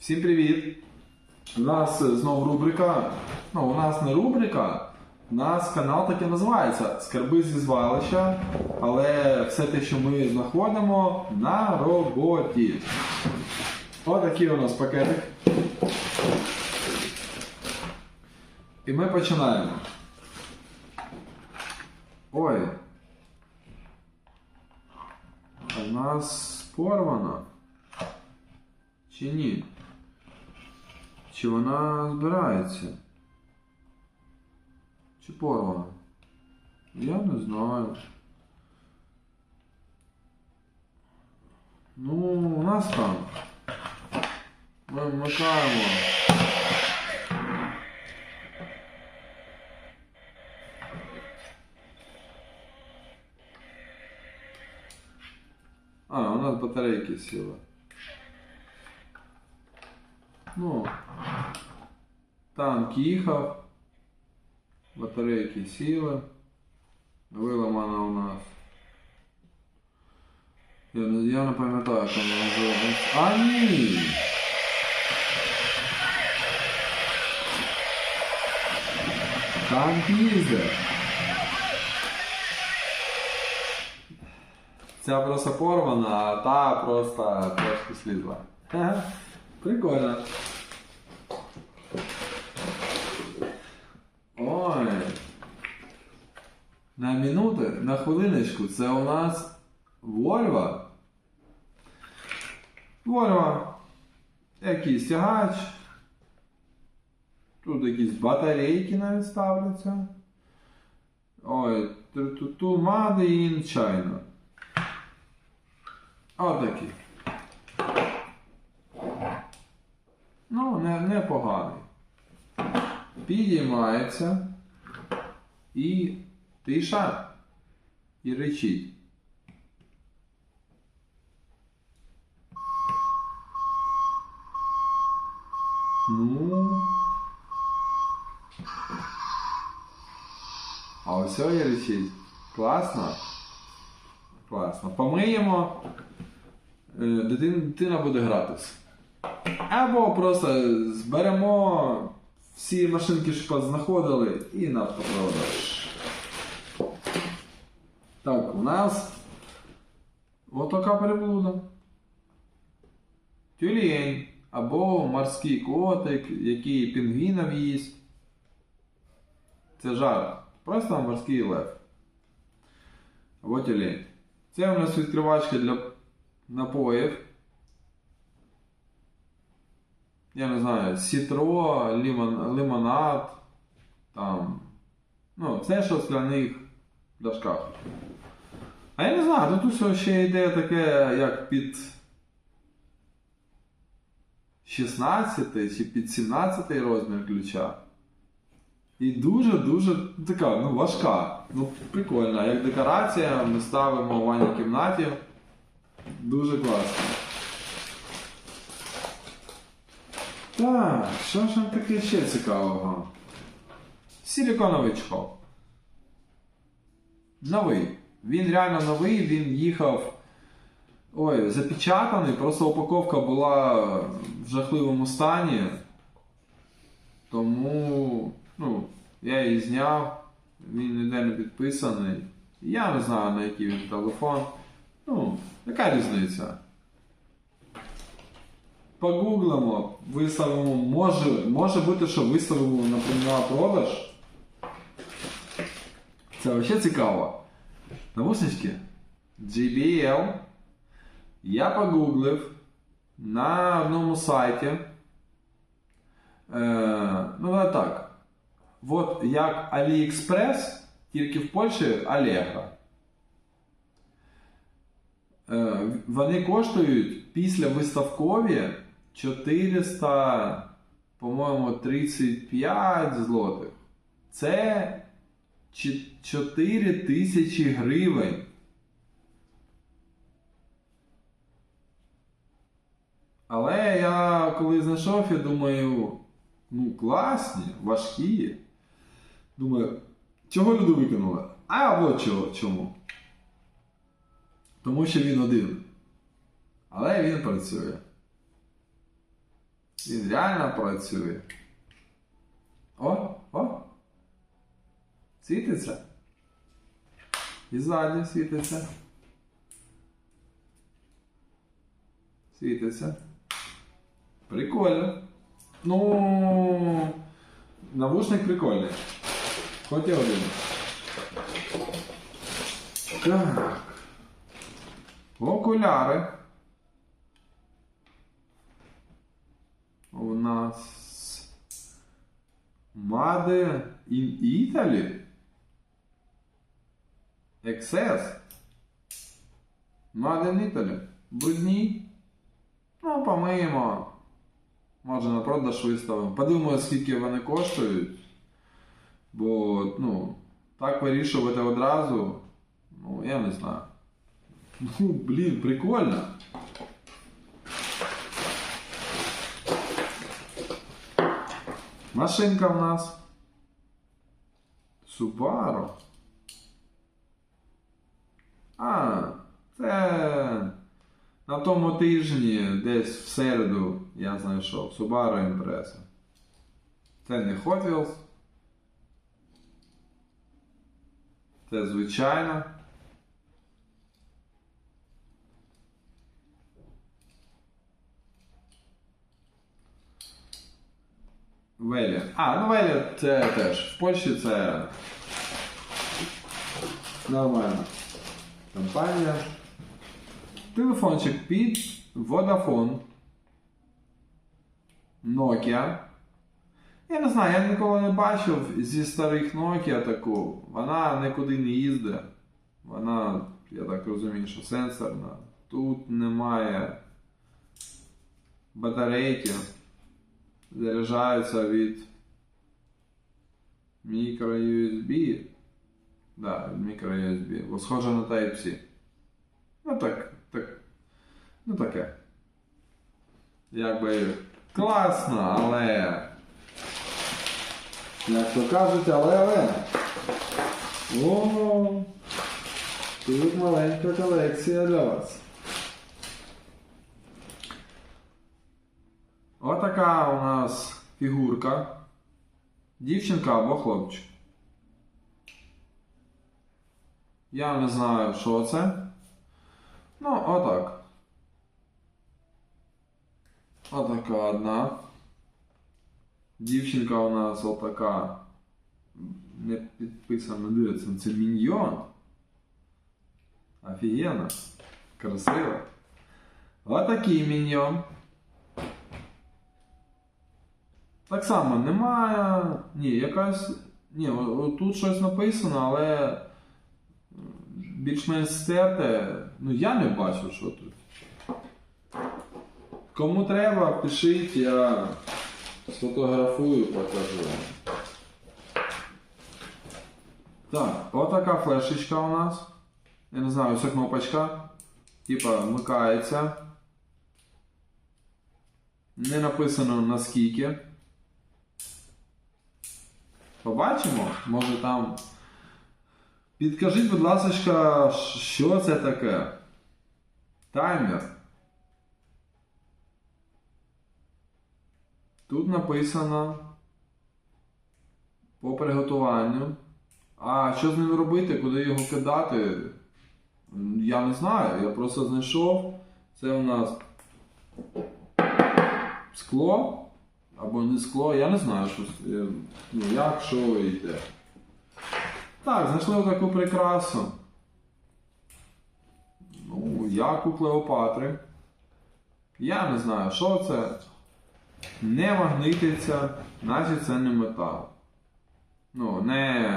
Всім привіт! У нас знову рубрика. Ну, у нас не рубрика, у нас канал так і називається Скарби зі звалища. Але все те, що ми знаходимо на роботі. Отакий у нас пакетик. І ми починаємо. Ой. В нас порвано. Чи ні? Чи вона збирається? Чи порвана? Я не знаю. Ну, у нас там. Ми вмикаємо. А, у нас батарейки сіли. Ну, танк їхав, батарейки сіли, виламана у нас. Я, я не пам'ятаю, як вона називається. А ні! Танк їздить. Ця просто порвана, а та просто трошки слізла. Прикольно. Ой. На минуту, на хвилиночку, це у нас Вольва. Вольва. Якийсь тягач. Тут якісь батарейки навіть ставляться. Ой, тут Made in China. Отакий. Ну, не, непоганий. Підіймається і тиша і речить. Ну. А ось і речить. Класно. Класно. Помиємо. Е, Дитина, дитина буде гратись. Або просто зберемо всі машинки, що знаходили, і на продаж. Так, у нас отака переблуда. Тюлень або морський котик, який пінгвінів їсть. Це жарт. Просто морський лев. Або тюлень. Це у нас відкривачка для напоїв. Я не знаю, сітро, лимон, лимонад, там. Ну, це що в скляних дошках. А я не знаю, тут ще йде таке, як під 16 чи під 17 розмір ключа. І дуже-дуже така, ну, важка. Ну, прикольна. Як декорація ми ставимо в ванній кімнаті. Дуже класно. Так, що ж там таке ще цікавого? Силіконовий чохол. Новий. Він реально новий, він їхав. Ой, запечатаний, просто упаковка була в жахливому стані. Тому, ну, я її зняв, він ніде не підписаний. Я не знаю на який він телефон. Ну, яка різниця? Погуглимо, виставимо, може, може бути, що виставимо на продаж. Це взагалі цікаво. Навушнички JBL. Я погуглив на одному сайті. Е, ну, давай так. От як AliExpress, тільки в Польщі Allegro. Е, Вони коштують після виставкові 400, по-моєму, 35 злотих. Це 4 тисячі гривень. Але я коли знайшов, я думаю, ну класні, важкі. Думаю, чого люди викинули? А от чого, чому. Тому що він один. Але він працює. Він реально працює. Світиться. І ззаді світиться. Світиться. Прикольно. Ну, навушник прикольний. Хоч і один. Так. Окуляри. У нас Made in Italy. XS. Made in Italy. Брудні. Ну, помиємо. Може на продаж виставимо. Подивимося, скільки вони коштують. Бо, ну, так вирішувати одразу. Ну, я не знаю. Ну, блін, прикольно. Машинка в нас. Subaru. А, це на тому тижні, десь в середу, я знайшов Subaru Impreza. Це не Hot Wheels. Це звичайно. Велі. А, ну Велі це теж. В Польщі це нормальна компанія. Телефончик під Vodafone. Nokia. Я не знаю, я ніколи не бачив зі старих Nokia таку. Вона нікуди не їздить. Вона, я так розумію, що сенсорна. Тут немає батарейки. Заряджаються від micro-USB. Да, micro-USB. Бо схоже на Type-C. Ну так, так. Ну таке. Якби класно, але. Як то кажуть, але але. О, тут маленька колекція для вас. Отака у нас фігурка. Дівчинка або хлопчик. Я не знаю, що це. Ну, отак. Отака одна. Дівчинка у нас отака. Не підписана, дивиться, це міньйон. Офігенно. Красиво. Отакий міньйон. Так само, немає. Ні, якась. Ні, тут щось написано, але більш-менш стерте. Ну я не бачу, що тут. Кому треба, пишіть, я сфотографую, покажу. Так, отака флешечка у нас. Я не знаю, це кнопочка. Типа вмикається. Не написано наскільки. Побачимо, може там. Підкажіть, будь ласка, що це таке? Таймер. Тут написано по приготуванню. А що з ним робити, куди його кидати? Я не знаю. Я просто знайшов. Це у нас скло. Або не скло, я не знаю, що е, ну, як, що йде. Так, знайшли таку прикрасу. Ну, як у Клеопатри. Я не знаю, що це. Не магнититься, наче це не метал. Ну, не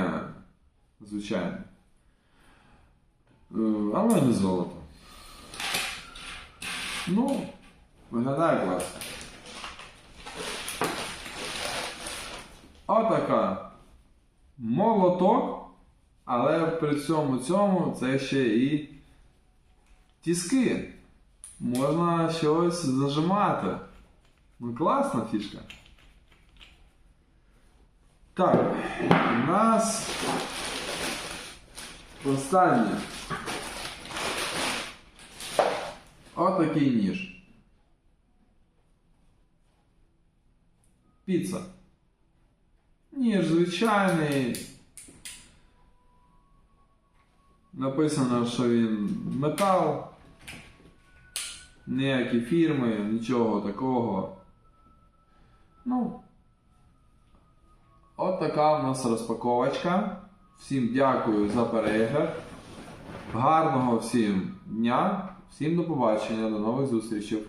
звичайно. Е, Але не золото. Ну, виглядає класно. Отака молоток, але при цьому цьому це ще і тіски. Можна щось зажимати. Ну, класна фішка. Так, у нас останнє. Отакий ніж. піца. Ніж звичайний. Написано, що він метал. Ніякі фірми, нічого такого. Ну. От така в нас розпаковочка. Всім дякую за перегляд. Гарного всім дня, всім до побачення, до нових зустрічей.